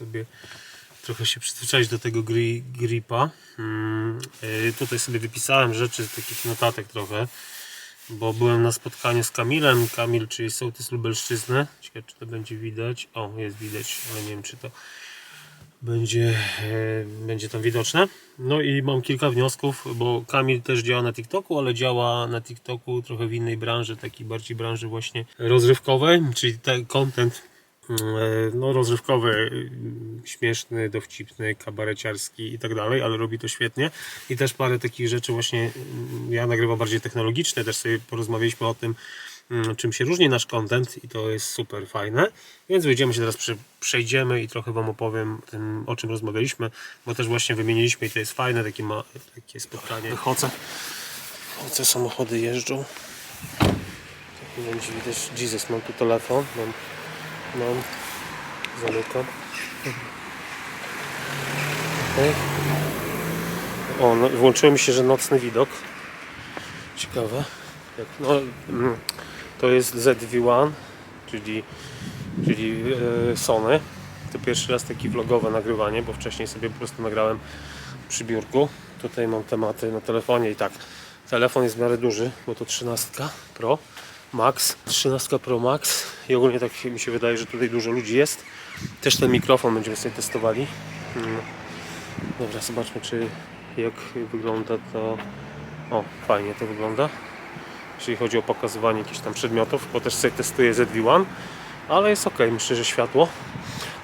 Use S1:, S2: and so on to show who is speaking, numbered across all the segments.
S1: sobie trochę się przyzwyczaić do tego gri, gripa. Mm, y, tutaj sobie wypisałem rzeczy, takich notatek trochę, bo byłem na spotkaniu z Kamilem. Kamil, czyli sołtys Lubelszczyzny. Ciekawe, czy to będzie widać. O, jest widać, ale nie wiem, czy to będzie, e, będzie tam widoczne. No i mam kilka wniosków, bo Kamil też działa na TikToku, ale działa na TikToku trochę w innej branży, takiej bardziej branży właśnie rozrywkowej, czyli ten content no, rozrywkowy, mm, śmieszny, dowcipny, kabareciarski i tak dalej, ale robi to świetnie. I też parę takich rzeczy właśnie mm, ja nagrywam bardziej technologiczne, też sobie porozmawialiśmy o tym, mm, czym się różni nasz content i to jest super fajne. Więc wyjdziemy się teraz, prze, przejdziemy i trochę Wam opowiem tym, o czym rozmawialiśmy, bo też właśnie wymieniliśmy i to jest fajne, takie, ma, takie spotkanie. Wychodzę. Wychodzę, samochody jeżdżą. Tak nie będzie widać. Jesus, mam tu telefon, mam, mam, zamykam. Okej. O, no, włączyło mi się, że nocny widok. Ciekawe. No, mm, to jest ZV-1, czyli, czyli e, Sony. To pierwszy raz takie vlogowe nagrywanie, bo wcześniej sobie po prostu nagrałem przy biurku. Tutaj mam tematy na telefonie i tak. Telefon jest w miarę duży, bo to 13 Pro Max. 13 Pro Max i ogólnie tak mi się wydaje, że tutaj dużo ludzi jest. Też ten mikrofon będziemy sobie testowali. Mm. Dobra, zobaczmy czy jak wygląda to. O, fajnie to wygląda. Jeśli chodzi o pokazywanie jakichś tam przedmiotów, bo też sobie testuję ZV-1, ale jest ok, myślę, że światło.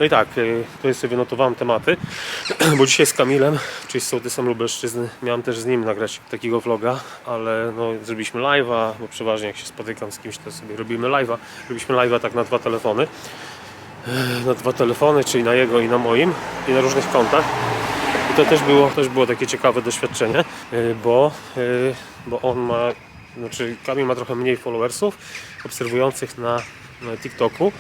S1: No i tak, y, tutaj sobie notowałem tematy, bo dzisiaj z Kamilem, czyli z sołtysem Lubelszczyzny, miałem też z nim nagrać takiego vloga, ale no, zrobiliśmy live'a, bo przeważnie jak się spotykam z kimś, to sobie robimy live'a. Robiliśmy live'a tak na dwa telefony. Y, Na dwa telefony, czyli na jego i na moim, i na różnych kontach. I to też było, też było takie ciekawe doświadczenie, y, bo, bo on ma, znaczy Kamil ma trochę mniej followersów obserwujących na TikToku,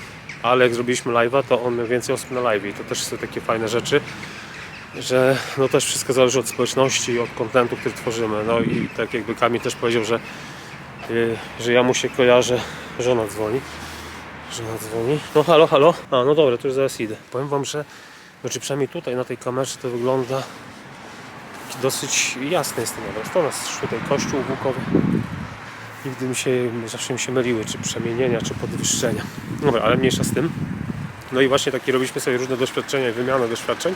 S1: ale jak zrobiliśmy live'a, to on miał więcej osób na live i to też są takie fajne rzeczy, że no też wszystko zależy od społeczności od kontentu, który tworzymy. No i tak jakby Kamil też powiedział, że, y, że ja mu się kojarzę, żona dzwoni. Żona dzwoni. No halo, halo. A, no dobra, to już zaraz idę. Powiem wam, że znaczy przynajmniej tutaj na tej kamerze to wygląda dosyć jasny jest ten obraz. To nas tutaj kościół łukowy. Nigdy mi się, zawsze mi się myliły, czy przemienienia, czy podwyższenia. Dobra, ale mniejsza z tym. No i właśnie takie robiliśmy sobie różne doświadczenia i wymianę doświadczeń.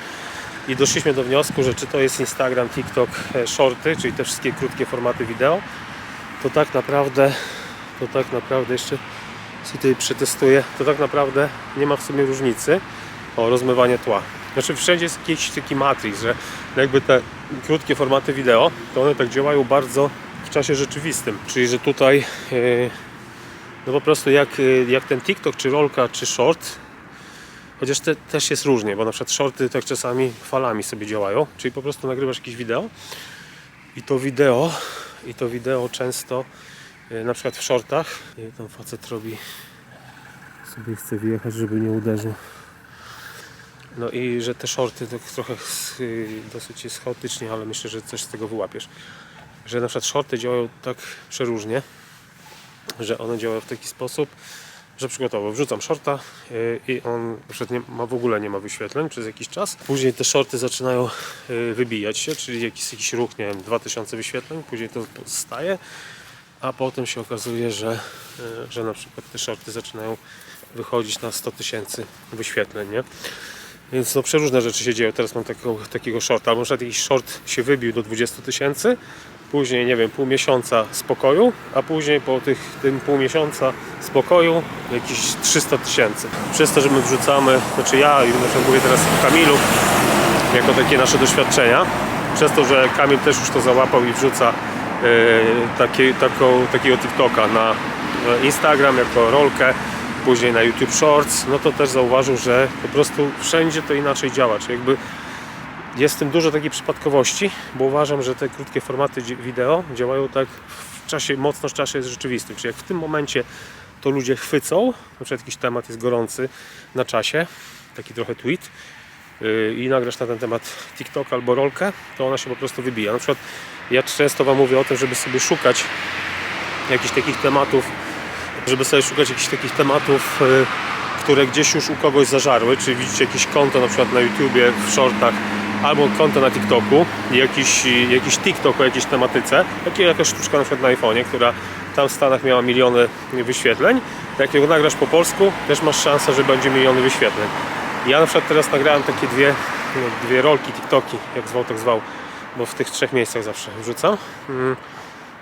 S1: I doszliśmy do wniosku, że czy to jest Instagram, TikTok, e, shorty, czyli te wszystkie krótkie formaty wideo, to tak naprawdę, to tak naprawdę jeszcze sobie tutaj przetestuję, to tak naprawdę nie ma w sumie różnicy o rozmywanie tła. Znaczy wszędzie jest jakiś taki matrix, że jakby te krótkie formaty wideo, to one tak działają bardzo w czasie rzeczywistym. Czyli, że tutaj yy, no po prostu jak, yy, jak ten TikTok, czy rolka, czy short, chociaż te, też jest różnie, bo na przykład shorty tak czasami falami sobie działają, czyli po prostu nagrywasz jakieś wideo i to wideo, i to wideo często yy, na przykład w shortach, tam facet robi sobie chce wjechać, żeby nie uderzył. No i że te shorty tak trochę dosyć jest chaotycznie, ale myślę, że coś z tego wyłapiesz. Że na przykład shorty działają tak przeróżnie, że one działają w taki sposób, że przykładowo wrzucam shorta y, i on nie ma, w ogóle nie ma wyświetleń przez jakiś czas. Później te shorty zaczynają y, wybijać się, czyli jakiś, jakiś ruch, nie wiem, 2000 wyświetleń, później to staje, a potem się okazuje, że, y, że na przykład te shorty zaczynają wychodzić na 100 tysięcy wyświetleń, nie? Więc no przeróżne rzeczy się dzieją. Teraz mam takiego, takiego shorta. Albo na przykład jakiś short się wybił do 20 tysięcy, później nie wiem, pół miesiąca spokoju, a później po tych, tym pół miesiąca spokoju jakieś 300 tysięcy. Przez to, że my wrzucamy, znaczy ja i na przykład mówię teraz o Kamilu, jako takie nasze doświadczenia, przez to, że Kamil też już to załapał i wrzuca e, takie, taką, takiego TikToka na Instagram jako rolkę, później na YouTube Shorts, no to też zauważył, że po prostu wszędzie to inaczej działa. Czyli jakby jest w tym dużo takiej przypadkowości, bo uważam, że te krótkie formaty wideo działają tak w czasie, mocno w czasie rzeczywistym. Czyli jak w tym momencie to ludzie chwycą, na przykład jakiś temat jest gorący na czasie, taki trochę tweet, yy, i nagrasz na ten temat TikTok albo rolkę, to ona się po prostu wybija. Na przykład ja często Wam mówię o tym, żeby sobie szukać jakichś takich tematów, żeby sobie szukać jakichś takich tematów, y, które gdzieś już u kogoś zażarły, czy widzicie jakieś konto na przykład na YouTubie, w shortach, albo konto na TikToku, jakiś, jakiś TikTok o jakiejś tematyce, jakaś sztuczka na przykład na iPhone'ie, która tam w Stanach miała miliony wyświetleń, jak ją nagrasz po polsku, też masz szansę, że będzie miliony wyświetleń. Ja na przykład teraz nagrałem takie dwie, dwie rolki, TikToki, jak zwał, tak zwał, bo w tych trzech miejscach zawsze wrzucam. Mm,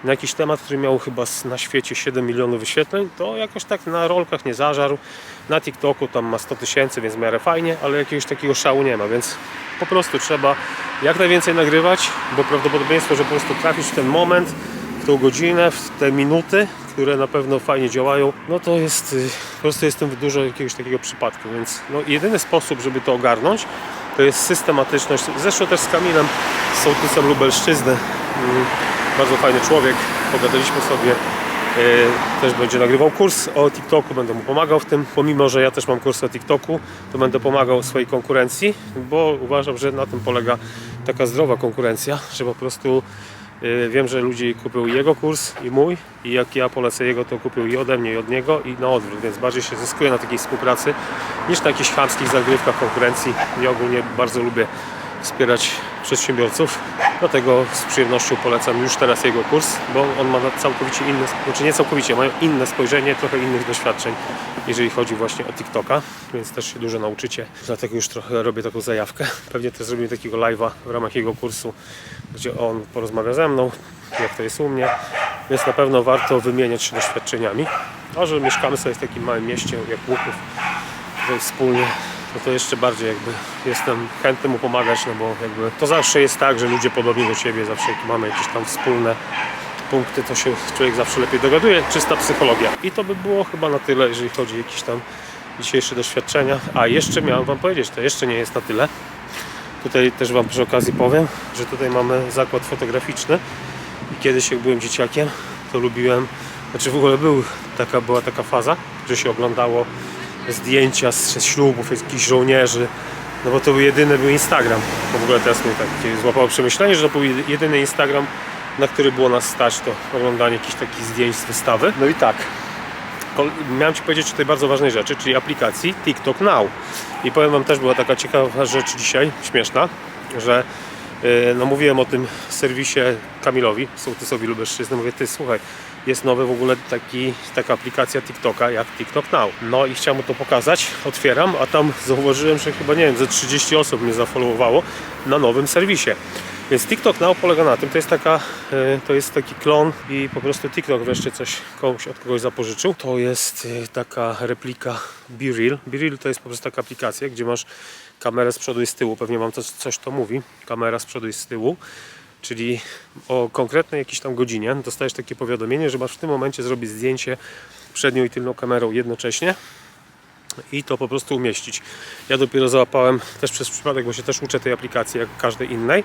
S1: Na jakiś temat, który miał chyba na świecie 7 milionów wyświetleń, to jakoś tak na rolkach nie zażarł. Na TikToku tam ma 100 tysięcy, więc w miarę fajnie, ale jakiegoś takiego szału nie ma, więc po prostu trzeba jak najwięcej nagrywać, bo prawdopodobieństwo, że po prostu trafisz w ten moment, w tą godzinę, w te minuty, które na pewno fajnie działają, no to jest, y, po prostu jest w dużo jakiegoś takiego przypadku, więc no, jedyny sposób, żeby to ogarnąć, to jest systematyczność. Zresztą też z Kamilem, z sołtysem Lubelszczyzny, mm, bardzo fajny człowiek, pogadaliśmy sobie, też będzie nagrywał kurs o TikToku, będę mu pomagał w tym, pomimo, że ja też mam kurs o TikToku, to będę pomagał swojej konkurencji, bo uważam, że na tym polega taka zdrowa konkurencja, że po prostu y, wiem, że ludzie kupią jego kurs i mój i jak ja polecę jego, to kupią i ode mnie i od niego i na odwrót, więc bardziej się zyskuje na takiej współpracy niż na jakichś chamskich zagrywkach konkurencji i ogólnie bardzo lubię wspierać przedsiębiorców. Dlatego z przyjemnością polecam już teraz jego kurs, bo on ma całkowicie inne, znaczy nie całkowicie, mają inne spojrzenie, trochę innych doświadczeń, jeżeli chodzi właśnie o TikToka, więc też się dużo nauczycie. Dlatego już trochę robię taką zajawkę. Pewnie też zrobimy takiego live'a w ramach jego kursu, gdzie on porozmawia ze mną, jak to jest u mnie, więc na pewno warto wymieniać się doświadczeniami. A że mieszkamy sobie w takim małym mieście jak Łuków, tutaj wspólnie, no to jeszcze bardziej jakby jestem chętny mu pomagać, no bo jakby to zawsze jest tak, że ludzie podobni do siebie, zawsze mamy jakieś tam wspólne punkty, to się człowiek zawsze lepiej dogaduje, czysta psychologia. I to by było chyba na tyle, jeżeli chodzi o jakieś tam dzisiejsze doświadczenia. A jeszcze miałem Wam powiedzieć, to jeszcze nie jest na tyle. Tutaj też Wam przy okazji powiem, że tutaj mamy zakład fotograficzny i kiedyś jak byłem dzieciakiem, to lubiłem, znaczy w ogóle był, taka, była taka faza, że się oglądało zdjęcia z, z ślubów, jakichś żołnierzy, no bo to był jedyny był Instagram. Bo w ogóle teraz mnie tak złapało przemyślenie, że to był jedyny Instagram, na który było nas stać, to oglądanie jakichś takich zdjęć z wystawy. No i tak, miałem Ci powiedzieć tutaj bardzo ważnej rzeczy, czyli aplikacji TikTok Now. I powiem Wam też była taka ciekawa rzecz dzisiaj, śmieszna, że yy, no mówiłem o tym serwisie Kamilowi, sołtysowi Lubelszczyzny, mówię, ty słuchaj, jest nowy w ogóle taki, taka aplikacja TikToka jak TikTok Now. No i chciałem to pokazać, otwieram, a tam zauważyłem, że chyba nie wiem, ze 30 osób mnie zafollowowało na nowym serwisie. Więc TikTok Now polega na tym, to jest taka, e, to jest taki klon i po prostu TikTok wreszcie coś komuś od kogoś zapożyczył. To jest e, taka replika BeReal. BeReal to jest po prostu taka aplikacja, gdzie masz kamerę z przodu i z tyłu, pewnie wam coś, coś to mówi, kamera z przodu i z tyłu. Czyli o konkretnej jakiejś tam godzinie dostajesz takie powiadomienie, że masz w tym momencie zrobić zdjęcie przednią i tylną kamerą jednocześnie i to po prostu umieścić. Ja dopiero załapałem też przez przypadek, bo się też uczę tej aplikacji jak każdej innej,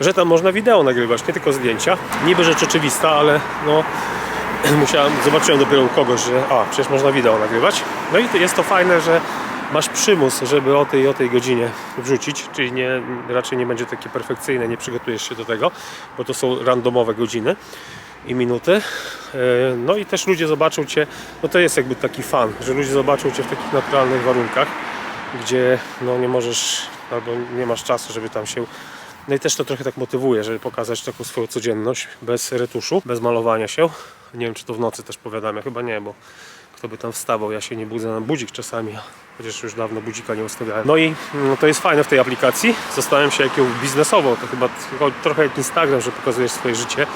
S1: że tam można wideo nagrywać, nie tylko zdjęcia. Niby rzecz oczywista, ale no musiałem, zobaczyłem dopiero u kogoś, że a, przecież można wideo nagrywać. No i jest to fajne, że masz przymus, żeby o tej i o tej godzinie wrzucić, czyli nie, raczej nie będzie takie perfekcyjne, nie przygotujesz się do tego, bo to są randomowe godziny i minuty. E, No i też ludzie zobaczą Cię, no to jest jakby taki fan, że ludzie zobaczą Cię w takich naturalnych warunkach, gdzie no nie możesz albo nie masz czasu, żeby tam się no i też to trochę tak motywuje, żeby pokazać taką swoją codzienność bez retuszu, bez malowania się. Nie wiem, czy to w nocy też powiadamia, chyba nie, bo by tam wstawał, ja się nie budzę na budzik czasami, chociaż już dawno budzika nie ustawiałem. No i mm, to jest fajne w tej aplikacji. Zastanawiam się, jak ją biznesowo, to chyba trochę jak Instagram, że pokazujesz swoje życie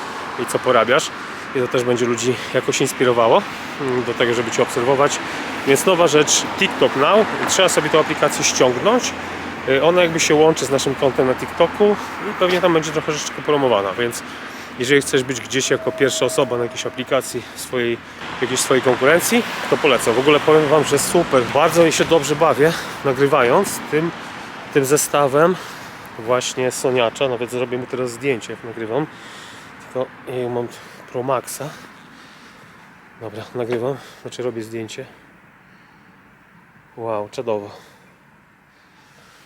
S1: i co porabiasz. I to też będzie ludzi jakoś inspirowało mm, do tego, żeby Cię obserwować. Więc nowa rzecz, TikTok Now. Trzeba sobie tę aplikację ściągnąć. Y, Ona jakby się łączy z naszym kontem na TikToku i pewnie tam będzie trochę rzeczy promowana, więc jeżeli chcesz być gdzieś jako pierwsza osoba na jakiejś aplikacji swojej, jakiejś swojej konkurencji, to polecam. W ogóle powiem Wam, że super. Bardzo mi się dobrze bawię nagrywając tym, tym zestawem właśnie Soniacza. Nawet zrobię mu teraz zdjęcie, jak nagrywam. Tylko ja mam Pro Maxa. Dobra, nagrywam, znaczy robię zdjęcie. Wow, czadowo.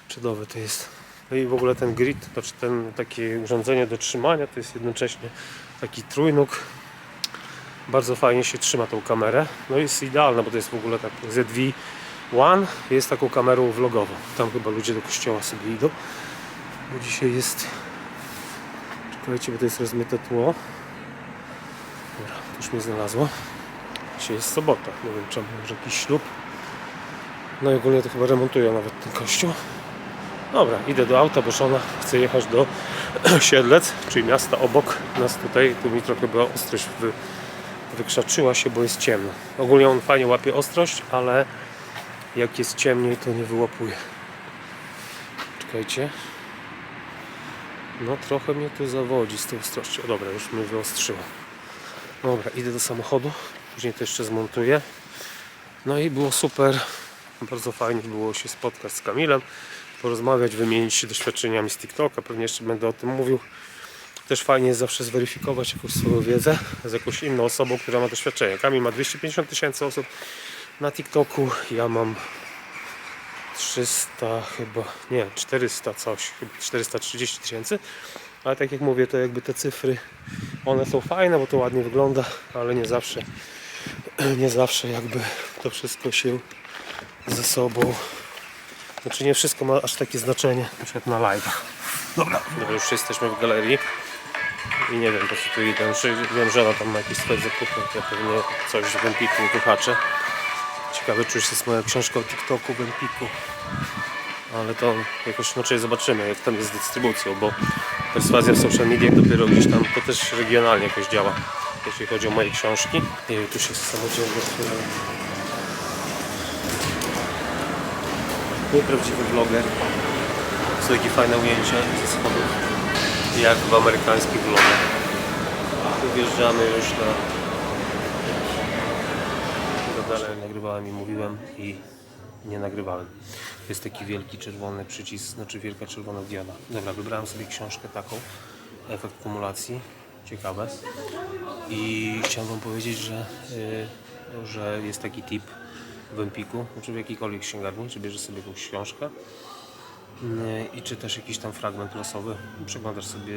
S1: Czadowe to jest. No i w ogóle ten grid, znaczy ten takie urządzenie do trzymania, to jest jednocześnie taki trójnóg. Bardzo fajnie się trzyma tą kamerę. No jest idealne, bo to jest w ogóle tak ZV One jest taką kamerą vlogową. Tam chyba ludzie do kościoła sobie idą. Bo dzisiaj jest... Czekajcie, bo to jest rozmyte tło. Dobra, to już mnie znalazło. Dzisiaj jest sobota. Nie wiem czemu, może jakiś ślub. No i ogólnie to chyba remontują nawet ten kościół. Dobra, idę do auta, bo żona chce jechać do Siedlec, czyli miasta obok nas tutaj. Tu mi trochę była ostrość wy, wykrzaczyła się, bo jest ciemno. Ogólnie on fajnie łapie ostrość, ale jak jest ciemniej, to nie wyłapuje. Czekajcie. No trochę mnie tu zawodzi z tą ostrością. Dobra, już mnie wyostrzyło. Dobra, idę do samochodu. Później to jeszcze zmontuję. No i było super. Bardzo fajnie było się spotkać z Kamilem, porozmawiać, wymienić się doświadczeniami z TikToka. Pewnie jeszcze będę o tym mówił. Też fajnie jest zawsze zweryfikować jakąś swoją wiedzę z jakąś inną osobą, która ma doświadczenie. Kamil ma 250 tysięcy osób na TikToku, ja mam 300 chyba, nie, 400 coś, chyba 430 tysięcy. Ale tak jak mówię, to jakby te cyfry, one są fajne, bo to ładnie wygląda, ale nie zawsze, nie zawsze jakby to wszystko się ze sobą, znaczy nie wszystko ma aż takie znaczenie, na przykład na live'ach. Dobra, dobra, już jesteśmy w galerii i nie wiem po co tu idę, wiem, że ona tam ma jakiś sklep zakupy, ja pewnie coś w Empiku wyhaczę. Ciekawe, czy już jest moja książka o TikToku w Empiku. Ale to jakoś inaczej zobaczymy, jak tam jest z dystrybucją, bo perswazja w social media dopiero gdzieś tam, to też regionalnie jakoś działa, jeśli chodzi o moje książki. I tu się samodzielnie. Nieprawdziwy vloger. Są takie fajne ujęcia ze schodów, jak w amerykańskich vlogach. Wjeżdżamy już na to dalej nagrywałem i mówiłem i nie nagrywałem. Jest taki wielki czerwony przycisk, znaczy wielka czerwona dioda. Dobra, wybrałem sobie książkę taką, efekt kumulacji, ciekawe. I chciałem powiedzieć, że, y, że jest taki tip w Empiku, znaczy w jakiejkolwiek księgarni, że bierzesz sobie jakąś książkę y, i czytasz jakiś tam fragment losowy, przeglądasz sobie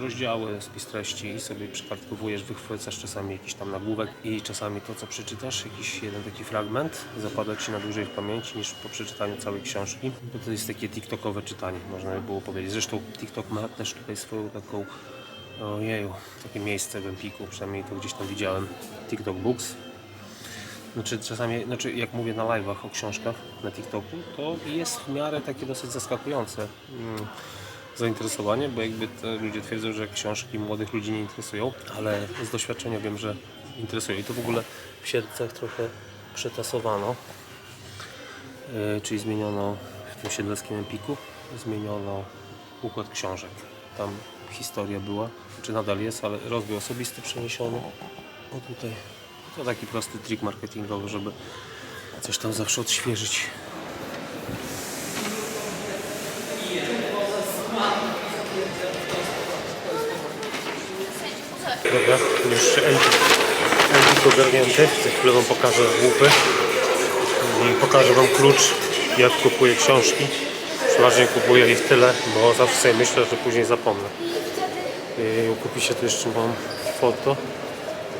S1: rozdziały, spis treści i sobie przekartkowujesz, wychwycasz czasami jakiś tam nagłówek i czasami to, co przeczytasz, jakiś jeden taki fragment zapada Ci na dłużej w pamięci niż po przeczytaniu całej książki. Bo to jest takie TikTokowe czytanie, można by było powiedzieć. Zresztą TikTok ma też tutaj swoją taką, ojeju, takie miejsce w Empiku, przynajmniej to gdzieś tam widziałem, TikTok Books. Znaczy czasami, znaczy jak mówię na live'ach o książkach na TikToku, to jest w miarę takie dosyć zaskakujące mm, zainteresowanie, bo jakby ludzie twierdzą, że książki młodych ludzi nie interesują, ale z doświadczenia wiem, że interesują. I to w ogóle w Siedlcach trochę przetasowano, Yy, czyli zmieniono w tym siedleckim Empiku, zmieniono układ książek. Tam historia była, czy nadal jest, ale rozwój osobisty przeniesiony. O tutaj to taki prosty trik marketingowy, żeby coś tam zawsze odświeżyć. Dobra, już Eldik ogarnięty. Za chwilę Wam pokażę łupy pokażę Wam klucz, jak kupuję książki. Przeważnie kupuję ich tyle, bo zawsze sobie myślę, że później zapomnę. I kupi się tu jeszcze mam foto.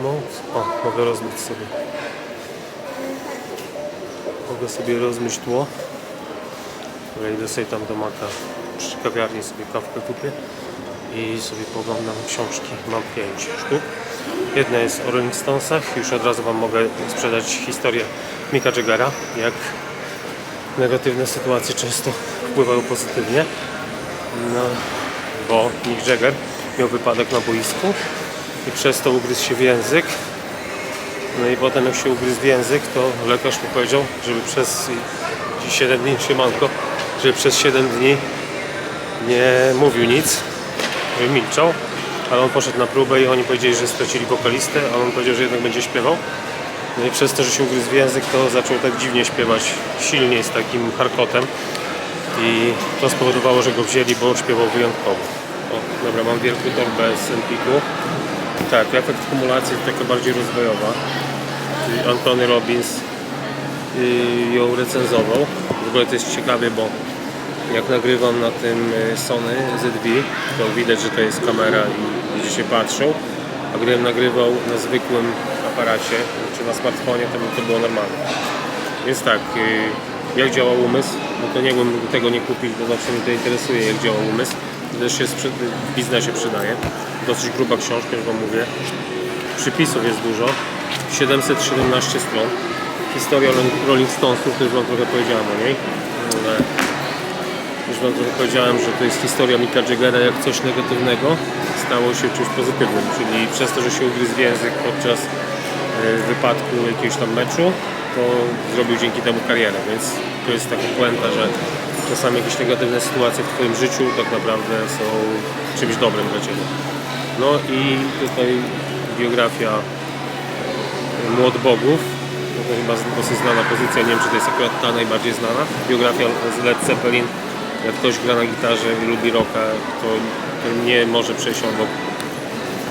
S1: No, o, mogę rozmyć sobie. Mogę sobie rozmyć tło. Dobra, idę sobie tam do maka przy kawiarni sobie kawkę kupię i sobie poglądam książki. Mam pięć sztuk. Jedna jest o Rolling Stonesach. Już od razu Wam mogę sprzedać historię Mika Jaggera, jak negatywne sytuacje często wpływają pozytywnie. No, bo Mick Jagger miał wypadek na boisku i przez to ugryzł się w język. No i potem jak się ugryzł w język, to lekarz mu powiedział, żeby przez 7 dni, siemanko, żeby przez 7 dni nie mówił nic, żeby milczał, ale on poszedł na próbę i oni powiedzieli, że stracili wokalistę, a on powiedział, że jednak będzie śpiewał. No i przez to, że się ugryzł w język, to zaczął tak dziwnie śpiewać, silniej z takim harkotem i to spowodowało, że go wzięli, bo śpiewał wyjątkowo. O, dobra, mam wielką torbę z Empiku. Tak, efekt kumulacji to taka bardziej rozwojowa. Antony Robbins ją recenzował. W ogóle to jest ciekawie, bo jak nagrywam na tym y, Sony ZV, to widać, że to jest kamera i ludzie się patrzą. A gdybym nagrywał na zwykłym aparacie, czy na smartfonie, to by to było normalne. Więc tak, y, jak działa umysł? No to nie mógłbym tego nie kupić, bo zawsze mnie to interesuje, jak działa umysł. Też się w biznesie przydaje. Dosyć gruba książka, już Wam mówię. Przypisów jest dużo. 717 stron. Historia Rolling- Stonesów, to już Wam trochę powiedziałem o niej. Już Wam trochę powiedziałem, że to jest historia Micka Jaggera jak coś negatywnego stało się czymś pozytywnym, czyli przez to, że się ugryzł w język podczas e, wypadku jakiegoś tam meczu, to zrobił dzięki temu karierę, więc to jest taka puenta, że czasami jakieś negatywne sytuacje w Twoim życiu tak naprawdę są czymś dobrym dla Ciebie. No i tutaj biografia Młot Bogów, to chyba dosyć znana pozycja, nie wiem czy to jest akurat ta najbardziej znana. Biografia z Led Zeppelin, jak ktoś gra na gitarze i lubi rocka, to nie może przejść obok.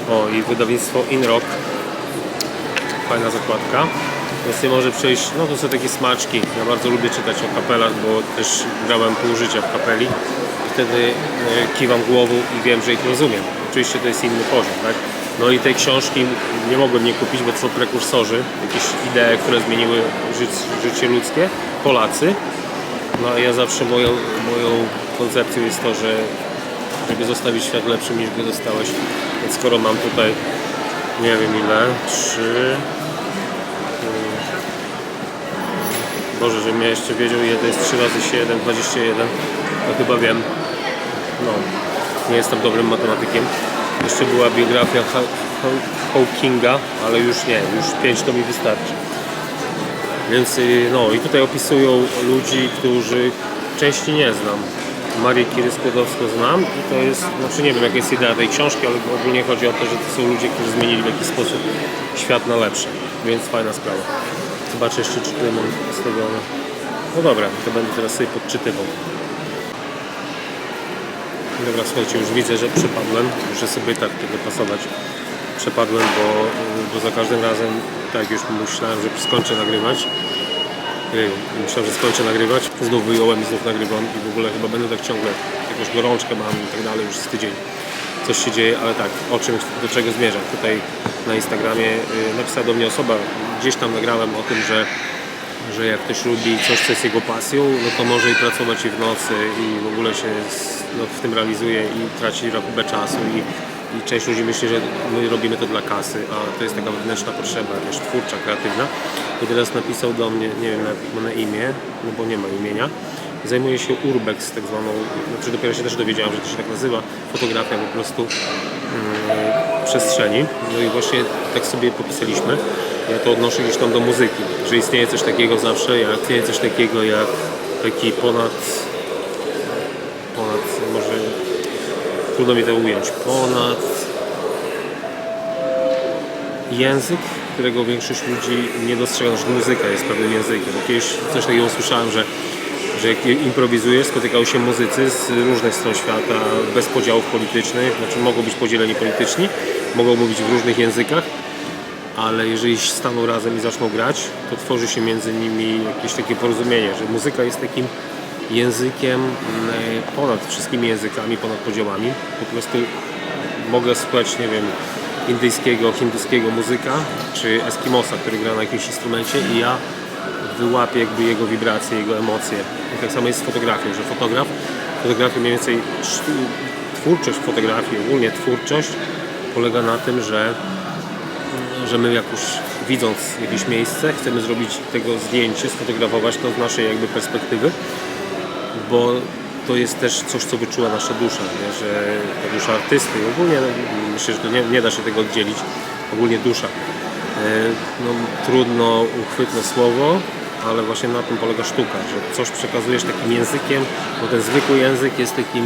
S1: O i wydawnictwo In Rock, fajna zakładka. Więc nie może przejść, no to są takie smaczki. Ja bardzo lubię czytać o kapelach, bo też grałem pół życia w kapeli. I wtedy e, kiwam głową i wiem, że ich rozumiem. Oczywiście to jest inny poziom, tak? No i tej książki nie mogłem nie kupić, bo to są prekursorzy, jakieś idee, które zmieniły ży- życie ludzkie, Polacy. No a ja zawsze moją, moją koncepcją jest to, że żeby zostawić świat lepszym niż go dostałeś. Więc skoro mam tutaj nie wiem ile, trzy Boże, żebym ja jeszcze wiedział ile to jest 3 razy 7, 21 to chyba wiem no, nie jestem dobrym matematykiem jeszcze była biografia Ha- Ha- Hawkinga, ale już nie, już 5 to mi wystarczy więc y, no i tutaj opisują ludzi, którzy części nie znam. Marię Kiry Skłodowską znam i to jest, znaczy nie wiem jaka jest idea tej książki, ale ogólnie chodzi o to, że to są ludzie, którzy zmienili w jakiś sposób świat na lepsze, więc fajna sprawa. Zobaczę jeszcze czy tutaj mam ustawione. No dobra, to będę teraz sobie podczytywał. Dobra, słuchajcie, już widzę, że przepadłem, muszę sobie tak tego pasować. Przepadłem, bo, bo za każdym razem, tak już myślałem, że skończę nagrywać. Myślałem, że skończę nagrywać, znów wyjąłem i znów nagrywam i w ogóle chyba będę tak ciągle, jakąś gorączkę mam i tak dalej, już z tydzień coś się dzieje, ale tak, o czym, do czego zmierzam. Tutaj na Instagramie y, napisała do mnie osoba, gdzieś tam nagrałem o tym, że że jak ktoś lubi coś, co jest jego pasją, no to może i pracować i w nocy i w ogóle się no, w tym realizuje i traci rachubę czasu i, i część ludzi myśli, że my robimy to dla kasy, a to jest taka wewnętrzna potrzeba, też twórcza, kreatywna. I teraz napisał do mnie, nie wiem jak ma na imię, no bo nie ma imienia, zajmuje się urbex, tak zwaną, znaczy dopiero się też dowiedziałem, że to się tak nazywa, fotografia po prostu mm, przestrzeni. No i właśnie tak sobie popisaliśmy. Ja to odnoszę gdzieś tam do muzyki, że istnieje coś takiego zawsze, jak istnieje coś takiego jak taki ponad, ponad, może trudno mi to ująć, ponad język, którego większość ludzi nie dostrzega, że muzyka jest pewnym językiem. Bo Kiedyś coś takiego słyszałem, że, że jak improwizujesz, spotykają się muzycy z różnych stron świata, bez podziałów politycznych, znaczy mogą być podzieleni polityczni, mogą mówić w różnych językach, ale jeżeli staną razem i zaczną grać, to tworzy się między nimi jakieś takie porozumienie, że muzyka jest takim językiem mm, ponad wszystkimi językami, ponad podziałami. Po prostu mogę słuchać, nie wiem, indyjskiego, hinduskiego muzyka, czy Eskimosa, który gra na jakimś instrumencie i ja wyłapię jakby jego wibracje, jego emocje. I tak samo jest z fotografią, że fotograf, fotografia mniej więcej, twórczość fotografii, ogólnie twórczość polega na tym, że że my jak już widząc jakieś miejsce, chcemy zrobić tego zdjęcie, sfotografować to z naszej jakby perspektywy, bo to jest też coś, co wyczuła nasza dusza, nie? że ta dusza artysty, ogólnie no, myślę, że nie, nie da się tego oddzielić, ogólnie dusza. E, No, trudno uchwytne słowo, ale właśnie na tym polega sztuka, że coś przekazujesz takim językiem, bo ten zwykły język jest takim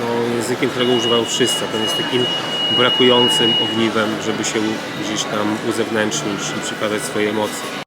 S1: no, językiem, którego używają wszyscy, ten jest takim brakującym ogniwem, żeby się gdzieś tam uzewnętrznić i przekazać swoje emocje.